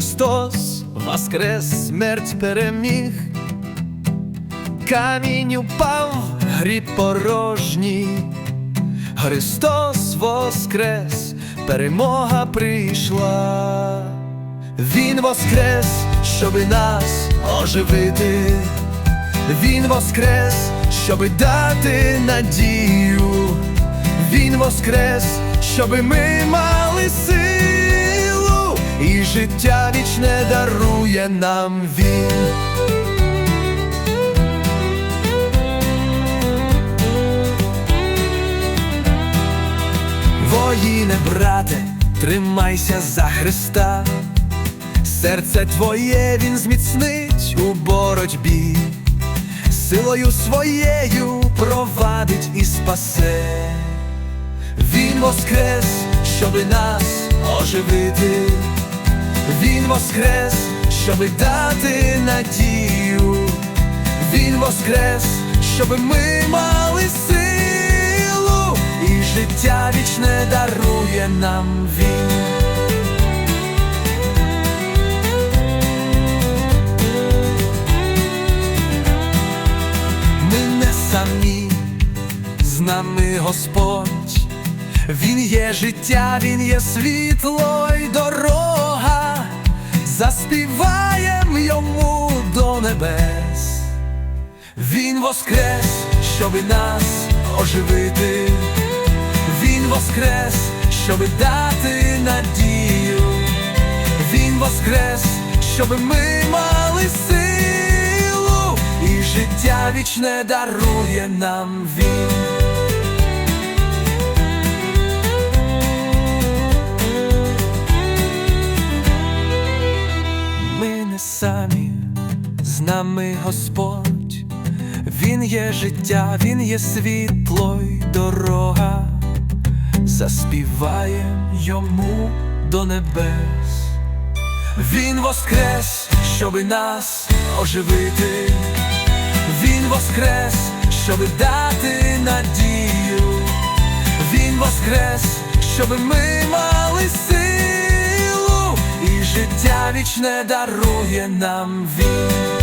Христос воскрес, смерть переміг, камінь упав, гріб порожній, Христос воскрес, перемога прийшла, Він воскрес, щоби нас оживити, Він воскрес, щоби дати надію, Він воскрес, щоби ми мали силу, і життя вічне дарує нам він. Воїне, брате, тримайся за Христа, серце твоє він зміцнить у боротьбі, силою своєю провадить і спасе. Він воскрес, щоби нас оживити, Він воскрес, щоби дати надію, Він воскрес, щоби ми мали силу, і життя вічне дарує нам він. Ми не самі, з нами Господь, Він є життя, Він є світло Він воскрес, щоби нас оживити, Він воскрес, щоби дати надію, Він воскрес, щоби ми мали силу, і життя вічне дарує нам він. Ми не самі, з нами Господь, Він є життя, Він є світло й дорога, заспіваєм йому до небес. Він воскрес, щоби нас оживити, Він воскрес, щоби дати надію, Він воскрес, щоби ми мали силу, і життя вічне дарує нам він.